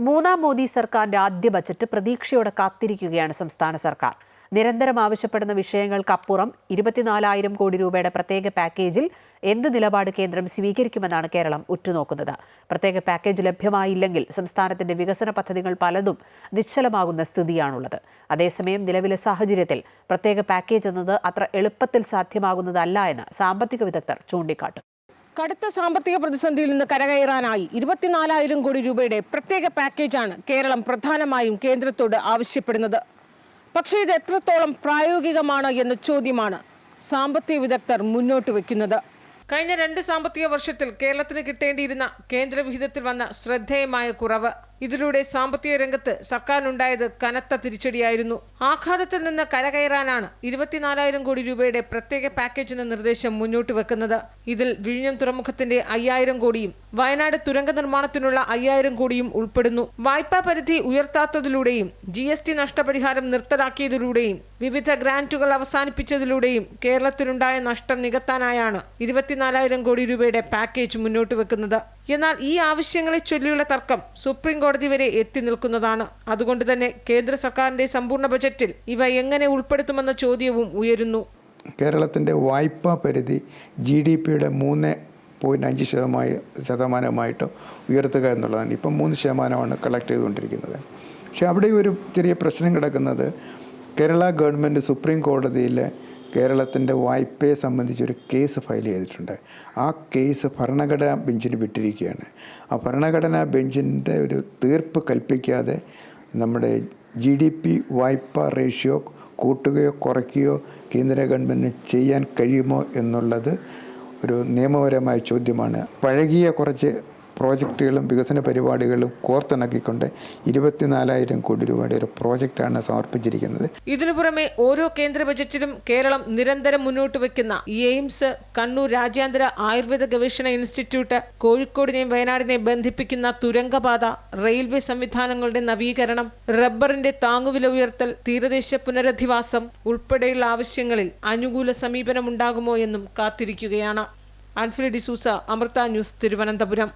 മൂന്നാം മോദി സർക്കാരിന്റെ ആദ്യ ബജറ്റ് പ്രതീക്ഷയോടെ കാത്തിരിക്കുകയാണ് സംസ്ഥാന സർക്കാർ. നിരന്തരം ആവശ്യപ്പെടുന്ന വിഷയങ്ങൾക്കപ്പുറം ഇരുപത്തിനാലായിരം കോടി രൂപയുടെ പ്രത്യേക പാക്കേജിൽ എന്ത് നിലപാട് കേന്ദ്രം സ്വീകരിക്കുമെന്നാണ് കേരളം ഉറ്റുനോക്കുന്നത്. പ്രത്യേക പാക്കേജ് ലഭ്യമായില്ലെങ്കിൽ സംസ്ഥാനത്തിന്റെ വികസന പദ്ധതികൾ പലതും നിശ്ചലമാകുന്ന സ്ഥിതിയാണുള്ളത്. അതേസമയം നിലവിലെ സാഹചര്യത്തിൽ പ്രത്യേക പാക്കേജ് എന്നത് അത്ര എളുപ്പത്തിൽ സാധ്യമാകുന്നതല്ല എന്ന് സാമ്പത്തിക വിദഗ്ധർ ചൂണ്ടിക്കാട്ടും. കടുത്ത സാമ്പത്തിക പ്രതിസന്ധിയിൽ നിന്ന് കരകയറാനായി ഇരുപത്തിനാലായിരം കോടി രൂപയുടെ പ്രത്യേക പാക്കേജാണ് കേരളം പ്രധാനമായും കേന്ദ്രത്തോട് ആവശ്യപ്പെടുന്നത്. പക്ഷേ ഇത് എത്രത്തോളം പ്രായോഗികമാണ് എന്ന ചോദ്യമാണ് സാമ്പത്തിക വിദഗ്ധർ മുന്നോട്ട് വയ്ക്കുന്നത് കഴിഞ്ഞ രണ്ട് സാമ്പത്തിക വർഷത്തിൽ കേരളത്തിന് കിട്ടേണ്ടിയിരുന്ന കേന്ദ്രവിഹിതത്തിൽ വന്ന ശ്രദ്ധേയമായ കുറവ്. ഇതിലൂടെ സാമ്പത്തിക രംഗത്ത് സർക്കാരിനുണ്ടായത് കനത്ത തിരിച്ചടിയായിരുന്നു. ആഘാതത്തിൽ നിന്ന് കരകയറാനാണ് ഇരുപത്തിനാലായിരം കോടി രൂപയുടെ പ്രത്യേക പാക്കേജ് എന്ന നിർദ്ദേശം മുന്നോട്ട് വെക്കുന്നത്. ഇതിൽ വിഴിഞ്ഞം തുറമുഖത്തിന്റെ അയ്യായിരം കോടിയും വയനാട് തുരങ്ക നിർമ്മാണത്തിനുള്ള അയ്യായിരം കോടിയും ഉൾപ്പെടുന്നു. വായ്പാ പരിധി ഉയർത്താത്തതിലൂടെയും ജി എസ് ടി നഷ്ടപരിഹാരം നിർത്തലാക്കിയതിലൂടെയും വിവിധ ഗ്രാന്റുകൾ അവസാനിപ്പിച്ചതിലൂടെയും കേരളത്തിനുണ്ടായ നഷ്ടം നികത്താനായാണ് ഇരുപത്തിനാലായിരം കോടി രൂപയുടെ പാക്കേജ് മുന്നോട്ട് വെക്കുന്നത്. എന്നാൽ ഈ ആവശ്യങ്ങളെ ചൊല്ലിയുള്ള തർക്കം സുപ്രീം കോടതി വരെ എത്തി നിൽക്കുന്നതാണ്. അതുകൊണ്ട് തന്നെ കേന്ദ്ര സർക്കാരിന്റെ സമ്പൂർണ ബജറ്റിൽ ഇവ എങ്ങനെ ഉൾപ്പെടുത്തുമെന്ന ചോദ്യവും ഉയരുന്നു. കേരളത്തിന്റെ വായ്പാ പരിധി ജി ഡി പിയുടെ മൂന്ന് പോയിന്റ് അഞ്ച് ശതമാനം ശതമാനമായിട്ട് ഉയർത്തുക എന്നുള്ളതാണ്. ഇപ്പം മൂന്ന് ശതമാനമാണ് കളക്ട് ചെയ്തുകൊണ്ടിരിക്കുന്നത്. പക്ഷേ അവിടെ ഒരു ചെറിയ പ്രശ്നം കിടക്കുന്നത് കേരള ഗവൺമെന്റ് സുപ്രീം കോടതിയിൽ കേരളത്തിന്റെ വായ്പയെ സംബന്ധിച്ചൊരു കേസ് ഫയൽ ചെയ്തിട്ടുണ്ട്. ആ കേസ് ഭരണഘടനാ ബെഞ്ചിന് വിട്ടിരിക്കുകയാണ്. ആ ഭരണഘടനാ ബെഞ്ചിന്റെ ഒരു തീർപ്പ് കൽപ്പിക്കാതെ നമ്മുടെ ജി ഡി പി വായ്പ റേഷ്യോ കൂട്ടുകയോ കുറയ്ക്കുകയോ കേന്ദ്ര ഗവൺമെന്റിന് ചെയ്യാൻ കഴിയുമോ എന്നുള്ളത് ഒരു നിയമപരമായ ചോദ്യമാണ്. പഴകിയ കുറച്ച് പ്രോജക്റ്റുകളും വികസന പരിപാടികളും കോർത്തിണക്കിക്കൊണ്ട് ഇരുപത്തിനാലായിരം കോടി രൂപയുടെ ഒരു പ്രോജക്റ്റാണ് സമർപ്പിച്ചിരിക്കുന്നത്. ഇതിനു പുറമെ ഓരോ കേന്ദ്ര ബജറ്റിലും കേരളം നിരന്തരം മുന്നോട്ട് വയ്ക്കുന്ന എയിംസ് കണ്ണൂർ രാജ്യാന്തര ആയുർവേദ ഗവേഷണ ഇൻസ്റ്റിറ്റ്യൂട്ട് കോഴിക്കോടിനെയും വയനാടിനെയും ബന്ധിപ്പിക്കുന്ന തുരങ്കപാത റെയിൽവേ സംവിധാനങ്ങളുടെ നവീകരണം റബ്ബറിന്റെ താങ്ങുവില ഉയർത്തൽ തീരദേശ പുനരധിവാസം ഉൾപ്പെടെയുള്ള ആവശ്യങ്ങളിൽ അനുകൂല സമീപനമുണ്ടാകുമോ എന്നും കാത്തിരിക്കുകയാണ്. ആൻഫ്രി ഡിസൂസ അമൃത ന്യൂസ് തിരുവനന്തപുരം.